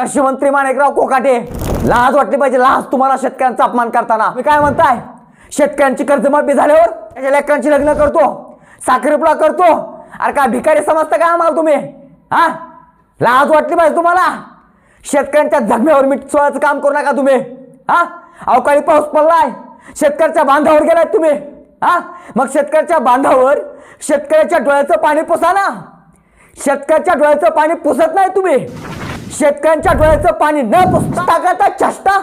कृषी मंत्री माणिकराव कोकाटे? लाज वाटली पाहिजे लाज तुम्हाला शेतकऱ्यांचा अपमान करताना. मी काय म्हणताय? शेतकऱ्यांची कर्जमाफी झाल्यावर त्याच्या लेकरांची लग्न करतो साखरपुडा करतो. अरे काय भिकारी समजता काय आम्हाला तुम्ही? हा? लाज वाटली पाहिजे तुम्हाला? शेतकऱ्यांच्या जखमेवर मीठ चोळायचं काम करू नका तुम्ही. हा? अवकाळी पाऊस पडलाय शेतकऱ्याच्या बांधावर गेलाय तुम्ही. हा? मग शेतकऱ्याच्या बांधावर शेतकऱ्याच्या डोळ्याचं पाणी पुसा ना. शेतकऱ्याच्या डोळ्याचं पाणी पुसत नाही तुम्ही. शेतकऱ्यांच्या डोळ्याचं पाणी न पुसता करता चष्टा.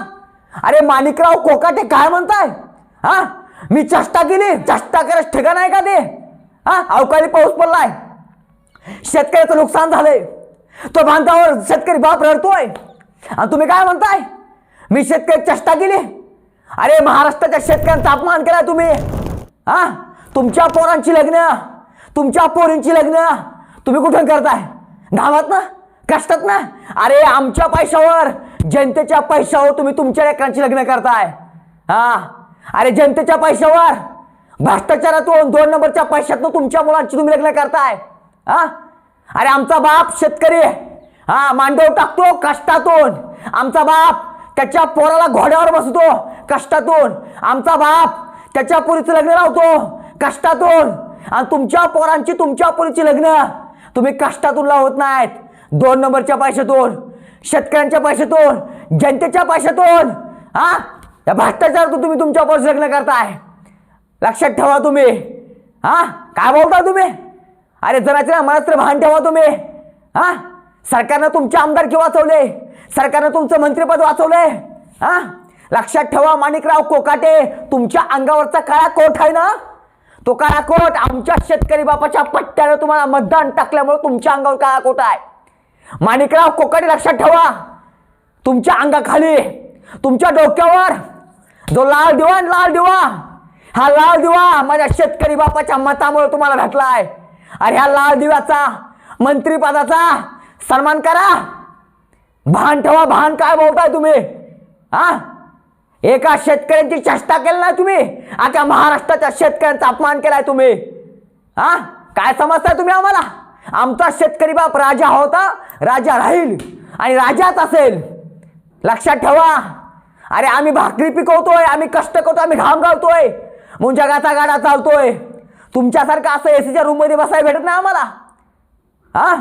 अरे माणिकराव कोकाटे काय म्हणताय? हा? मी चष्टा केली. चष्टा करायचं ठिकाण आहे का ते? हा? अवकाळी पाऊस पडलाय. शेतकऱ्याचं नुकसान झालंय. तो बांधावर शेतकरी बाप रडतोय. आणि तुम्ही काय म्हणताय? मी शेतकरी चष्टा केली. अरे महाराष्ट्राच्या शेतकऱ्यांचा अपमान केला तुम्ही. हा? तुमच्या पोरांची लग्न. तुमच्या पोरींची लग्न. तुम्ही कुठून करताय? गावात ना? कष्टात ना? अरे आमच्या पैशावर जनतेच्या पैशावर तुम्ही तुमच्या लेकरांची लग्न करताय. हा? अरे जनतेच्या पैशावर भ्रष्टाचारातून दोन नंबरच्या पैशातून तुमच्या मुलांची तुम्ही लग्न करताय. हा? अरे आमचा बाप शेतकरी हा मांडव टाकतो कष्टातून. आमचा बाप त्याच्या पोराला घोड्यावर बसतो कष्टातून. आमचा बाप त्याच्या पुरीचं लग्न लावतो कष्टातून. आणि तुमच्या पोरांची तुमच्या पुरीची लग्न तुम्ही कष्टातून लावत नाहीत. दोन नंबरच्या पैशातून शेतकऱ्यांच्या पैशातून जनतेच्या पैशातून. हा? या भ्रष्टाचारातून तुम्ही तुमच्या पोरीचं लग्न करताय. लक्षात ठेवा तुम्ही. हा? काय बोलता तुम्ही? अरे जराच्या मनात भान ठेवा तुम्ही. हा? सरकारनं तुमचे आमदारकी वाचवले? सरकारनं तुमचं मंत्रिपद वाचवलंय हा? लक्षात ठेवा माणिकराव कोकाटे तुमच्या अंगावरचा काळा कोट आहे ना? तो काळा कोट आमच्या शेतकरी बापाच्या पट्ट्यानं तुम्हाला मतदान टाकल्यामुळे तुमच्या अंगावर काळा कोट आहे. माणिकराव कोकणी लक्षात ठेवा. तुमच्या अंगाखाली तुमच्या डोक्यावर जो लाल दिवा लाल दिवा हा लाल दिवा माझ्या शेतकरी बापाच्या मतामुळे तुम्हाला भेटलाय. अरे ह्या लाल दिव्याचा मंत्रीपदाचा सन्मान करा. भान ठेवा भान काय बोलताय तुम्ही? हा? एका शेतकऱ्यांची चेष्टा केली नाही तुम्ही? आता महाराष्ट्राच्या शेतकऱ्यांचा अपमान केलाय तुम्ही. हा? काय समजताय तुम्ही आम्हाला? आमचा शेतकरी बाप राजा होता राजा राहील आणि राजाच असेल. लक्षात ठेवा. अरे आम्ही भाकरी पिकवतोय आम्ही कष्ट करतो आम्ही घाम घालतोय मुंजा जगाचा गाडा चालतोय. तुमच्यासारखं असं ए सीच्या रूममध्ये बसायला भेटत नाही आम्हाला. हा?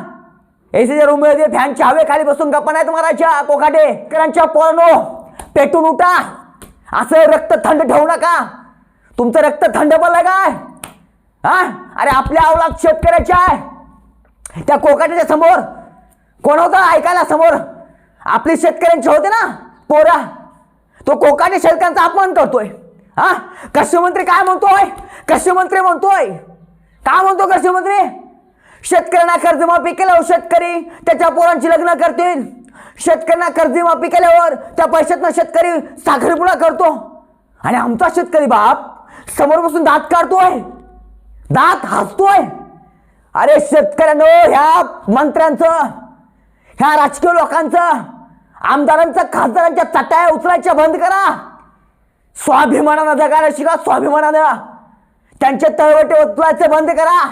ए सीच्या रूममध्ये फॅनच्या हवेखाली बसून गप्पा नाहीत मारायच्या कोकाटे शेतकऱ्यांच्या पोरांनो पेटून उठा. असं रक्त थंड ठेवू नका. तुमचं रक्त थंड पडलं काय? हा? अरे आपल्या अवलाद शेतकऱ्याच्या. आहे त्या कोकाट्याच्या समोर. कोण होता? ऐकायला समोर. आपली शेतकऱ्यांची होते ना पोरा. तो कोकाटे शेतकऱ्यांचा अपमान करतोय. हा? कृषीमंत्री काय म्हणतोय? कृषीमंत्री म्हणतोय. काय म्हणतो कृषीमंत्री? शेतकऱ्यांना कर्जमाफी केल्यावर शेतकरी त्याच्या पोरांची लग्न करतील. शेतकऱ्यांना कर्जमाफी केल्यावर त्या पैशातनं शेतकरी साखरपुडा करतो. आणि आमचा शेतकरी बाप समोर बसून दात काढतोय. दात हसतोय. अरे शेतकऱ्यांनो ह्या मंत्र्यांचं ह्या राजकीय लोकांचं आमदारांचं खासदारांच्या चटाया उचलायच्या बंद करा. स्वाभिमानानं जगायला शिका स्वाभिमानानं. त्यांचे तळवटे उचलायचे बंद करा.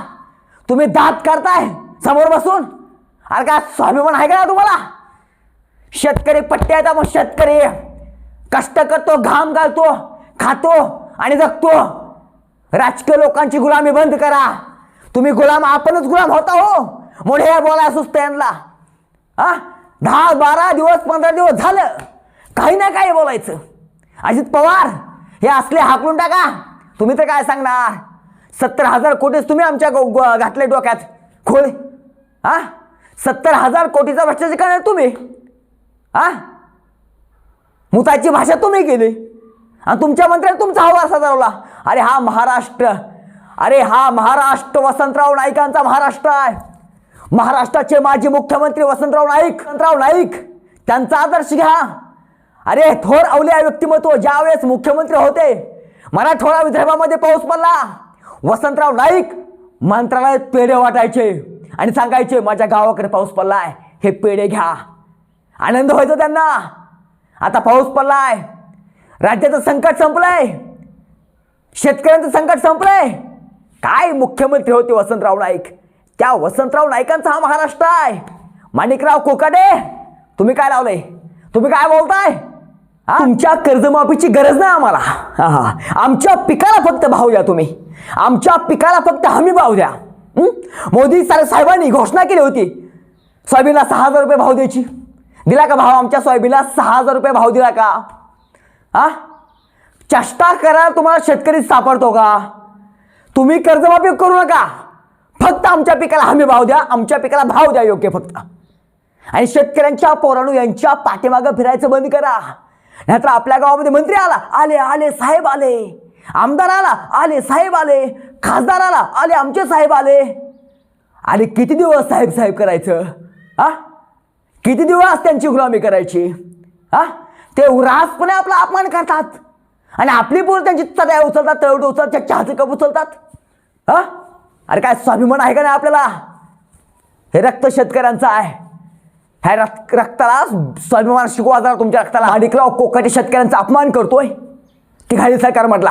तुम्ही दात काढताय समोर बसून. अरे काय स्वाभिमान आहे का तुम्हाला? शेतकरी पट्ट्या येतात मग शेतकरी. कष्ट करतो घाम घालतो खातो आणि जगतो. राजकीय लोकांची गुलामी बंद करा. तुम्ही गुलाम आपणच गुलाम होता हो. मोठे बोला बोलाय सुस्त हा? दहा बारा दिवस पंधरा दिवस झालं. काही ना काही बोलायचं. अजित पवार हे असले हाकलून टाका. तुम्ही तर काय सांगणार? सत्तर हजार कोटीच तुम्ही आमच्या घातले डोक्यात. खोळ हा? सत्तर हजार कोटीचा भ्रष्टाचार करणार तुम्ही. हा? मुताची भाषा तुम्ही केली. आणि तुमच्या मंत्र्याने तुमचा हवा असा चालवला अरे हा महाराष्ट्र अरे हा महाराष्ट्र वसंतराव नाईकांचा महाराष्ट्र आहे. महाराष्ट्राचे माजी मुख्यमंत्री वसंतराव नाईक. वसंतराव नाईक त्यांचा आदर्श घ्या. अरे थोर अवलिया व्यक्तिमत्व ज्यावेळेस मुख्यमंत्री होते मराठवाडा विदर्भामध्ये पाऊस पडला. वसंतराव नाईक मंत्रालयात पेढे वाटायचे आणि सांगायचे माझ्या गावाकडे पाऊस पडलाय हे पेढे घ्या. आनंद व्हायचा त्यांना. आता पाऊस पडलाय. राज्याचं संकट संपलंय. शेतकऱ्यांचं संकट संपलंय. काय मुख्यमंत्री होते वसंतराव नाईक? त्या वसंतराव नाईकांचा हा महाराष्ट्र आहे. माणिकराव कोकाडे तुम्ही काय लावलंय? तुम्ही काय बोलताय? आमच्या तुमच्या कर्जमाफीची गरज नाही आम्हाला. हा आमच्या पिकाला फक्त भाव द्या तुम्ही. आमच्या पिकाला फक्त हमी भाव द्या. मोदी सारे साहेबांनी घोषणा केली होती. सोयाबीनला सहा हजार रुपये भाव द्यायची. दिला का भाव आमच्या सोयाबीनला? सहा हजार रुपये भाव दिला का? हा? चष्टा करा तुम्हाला शेतकरी सापडतो का? तुम्ही कर्जमाफी करू नका. फक्त आमच्या पिकाला हमी भाव द्या आमच्या पिकाला भाव द्या योग्य फक्त. आणि शेतकऱ्यांच्या पोराणू यांच्या पाठीमागं फिरायचं बंद करा. नाहीतर आपल्या गावामध्ये मंत्री आला आले आले साहेब आले. आमदार आला आले साहेब आले. खासदार आला आले आमचे साहेब आले. आणि किती दिवस साहेब साहेब करायचं? हा? किती दिवस त्यांची गुलामी करायची? हा? ते उरासपणे आपला अपमान करतात. आणि आपली पोरं त्यांची चढ्या उचलतात तळवट उचलतात चहाचे कप उचलतात. हा? अरे काय स्वाभिमान आहे का नाही आपल्याला? हे रक्त शेतकऱ्यांचं आहे. ह्या रक्त रक्ताला स्वाभिमान शिकवा जरा तुमच्या रक्ताला. अडिकला कोकाच्या शेतकऱ्यांचा अपमान करतोय. की घाली सरकार म्हटला.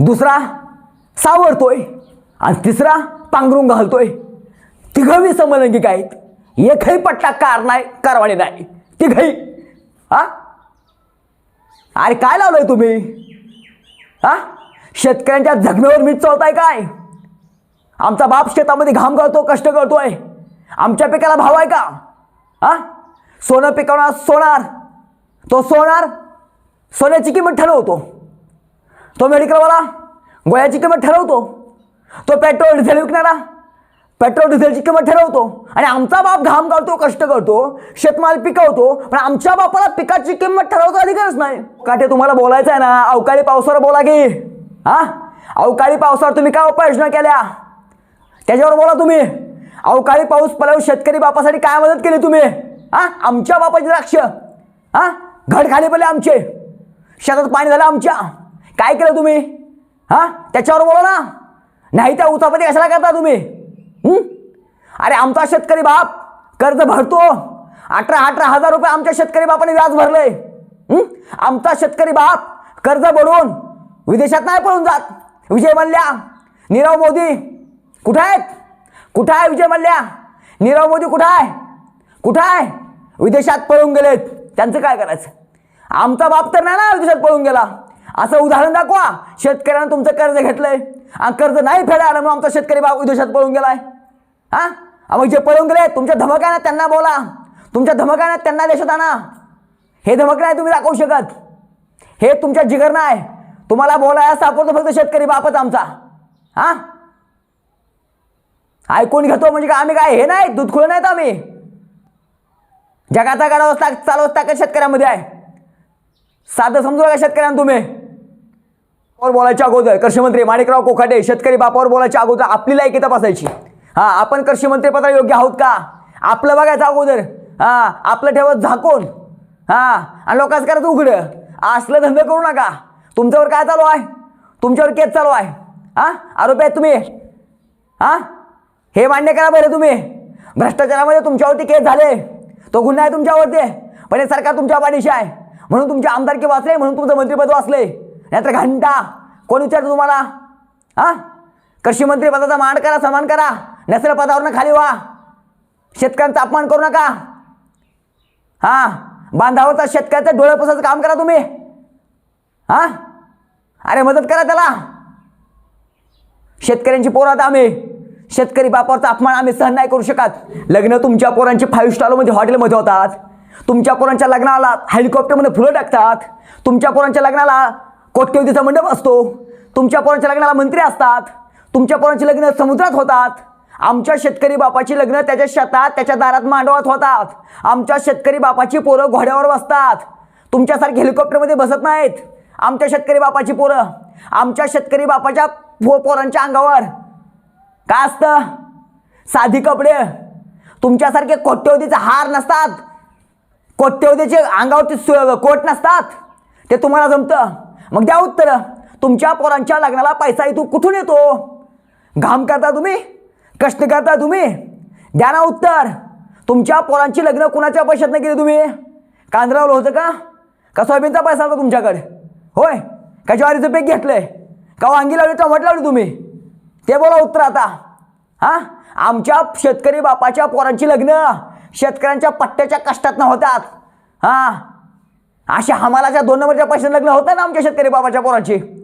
दुसरा सावरतोय. आणि तिसरा पांघरून घालतोय. तिघवी समलंगिक आहेत. एकही पट्टा कार नाही कारवाणी नाही. तिघही. हा? अरे काय लावलंय तुम्ही? हा? शेतकऱ्यांच्या जगण्यावर मीठ चोळताय काय? आमचा बाप शेतामध्ये घाम करतो कष्ट करतोय. आमच्या पिकाला भाव आहे का? हा? सोनं पिकवणार सोनार. तो सोनार सोन्याची किंमत ठरवतो. तो मेडिकलवाला गोळ्याची किंमत ठरवतो. तो पेट्रोल डिझेल विकणारा. पेट्रोल डिझेलची किंमत ठरवतो. आणि आमचा बाप घाम करतो कष्ट करतो शेतमाल पिकवतो पण आमच्या बापाला पिकाची किंमत ठरवतो अधिकारच नाही. काटे तुम्हाला बोलायचं आहे ना? अवकाळी पावसावर बोला की. हा? अवकाळी पावसावर तुम्ही काय उपाययोजना केल्या? त्याच्यावर बोला तुम्ही. अवकाळी पाऊस पडल्यावर शेतकरी बापासाठी काय मदत केली तुम्ही? हा? आमच्या बापाची द्राक्ष. हा? घड खाली पडले आमचे. शेतात पाणी झालं आमच्या. काय केलं तुम्ही? हा? त्याच्यावर बोला ना. नाही त्या उचापती कशाला करता तुम्ही? अरे आमचा शेतकरी बाप कर्ज भरतो. अठरा अठरा हजार रुपये आमच्या शेतकरी बापाने व्याज भरलंय आमचा शेतकरी बाप कर्ज भरून विदेशात नाही पळून जात. विजय मल्ल्या नीरव मोदी कुठं आहेत? कुठं आहे विजय मल्ल्या? नीरव मोदी कुठं आहे? कुठं आहे? विदेशात पळून गेलेत. त्यांचं काय करायचं? आमचा बाप तर नाही ना विदेशात पळून गेला. असं उदाहरण दाखवा. शेतकऱ्यानं तुमचं कर्ज घेतलंय आणि कर्ज नाही फेडायला आलं म्हणून आमचा शेतकरी बाप विदेशात पळून गेलाय. हां? मग जे पळून गेले तुमच्या धमकानं त्यांना बोला. तुमच्या धमकानं त्यांना देशात आणा. हे धमक नाही तुम्ही दाखवू शकत. हे तुमच्या जिगर नाही. तुम्हाला बोलायला सापडतो फक्त शेतकरी बापच आमचा. हां? ऐकून घेतो म्हणजे काय? आम्ही काय हे नाही? दूध खुलं नाहीत आम्ही. जगाचा गाडा चालू असता ताकद शेतकऱ्यामध्ये आहे? साधं समजू का शेतकऱ्यांना तुम्ही. वर बोलायच्या अगोदर कृषी मंत्री माणिकराव कोखाटे शेतकरी बापावर बोलायच्या अगोदर आपली लायकी तपासायची. हा आपण कृषी मंत्री पदा योग्य आहोत का? आपलं बघायचं अगोदर. हा आपलं ठेवत झाकून. हा आणि लोकांचं करायचं उघडं. असलं धंदा करू नका. तुमच्यावर काय चालू आहे? तुमच्यावर केस चालू आहे. हा आरोपी आहेत तुम्ही. हा हे मान्य करा बरं तुम्ही. भ्रष्टाचारामध्ये तुमच्यावरती केस झाले. तो गुन्हा आहे तुमच्यावरती. पण हे सरकार तुमच्या पाठीशी आहे. म्हणून तुमचे आमदारकी वाचले म्हणून तुमचं मंत्रिपद वाचले नाहीतर घंटा. कोण विचारतो तुम्हाला? हा? कृषी मंत्री पदाचा मान करा सन्मान करा. नसेल पदावरनं खाली व्हा शेतकऱ्यांचा अपमान करू नका. हा? बांधावरचा शेतकऱ्याचं डोळे पुसायचं काम करा तुम्ही. हा? अरे मदत करा त्याला. शेतकऱ्यांची पोरं आता आम्ही. शेतकरी बापावरचा अपमान आम्ही सहन नाही करू शकत. लग्न तुमच्या पोरांचे फाईव्ह स्टारमध्ये हॉटेलमध्ये होतात. तुमच्या पोरांच्या लग्नाला हेलिकॉप्टरमध्ये फुलं टाकतात. तुमच्या पोरांच्या लग्नाला कोट्यवधीचा मंडप असतो. तुमच्या पोरांच्या लग्नाला मंत्री असतात. तुमच्या पोरांची लग्न समुद्रात होतात. आमच्या शेतकरी बापाची लग्न त्याच्या शेतात त्याच्या दारात मांडवात होतात. आमच्या शेतकरी बापाची पोरं घोड्यावर बसतात. तुमच्यासारखे हेलिकॉप्टरमध्ये बसत नाहीत. आमच्या शेतकरी बापाची पोरं आमच्या शेतकरी बापाच्या पो पोरांच्या अंगावर. काय असतं? साधी कपडे. तुमच्यासारखे कोट्यवधीचे हार नसतात. कोट्यवधीचे अंगावरती सु- कोट नसतात. ते तुम्हाला जमतं. मग द्या उत्तर. तुमच्या पोरांच्या लग्नाला पैसा इथून कुठून येतो? घाम करता तुम्ही? कष्ट करता तुम्ही? द्या ना उत्तर. तुमच्या पोरांची लग्न कुणाच्या पैशातनं केली तुम्ही? कांद्रावलं होतं का? का सोयाबीनचा पैसा होता तुमच्याकडे? होय का ज्वारीचं पीक घेतलंय? का वांगी लावली टमाट लावली तुम्ही? ते बोला उत्तर आता. हां? आमच्या शेतकरी बापाच्या पोरांची लग्न शेतकऱ्यांच्या पट्ट्याच्या कष्टात होतात. हां? अशा हमालाच्या दोन नंबरच्या पैशात लग्न होतं ना आमच्या शेतकरी बाबाच्या पोरांची?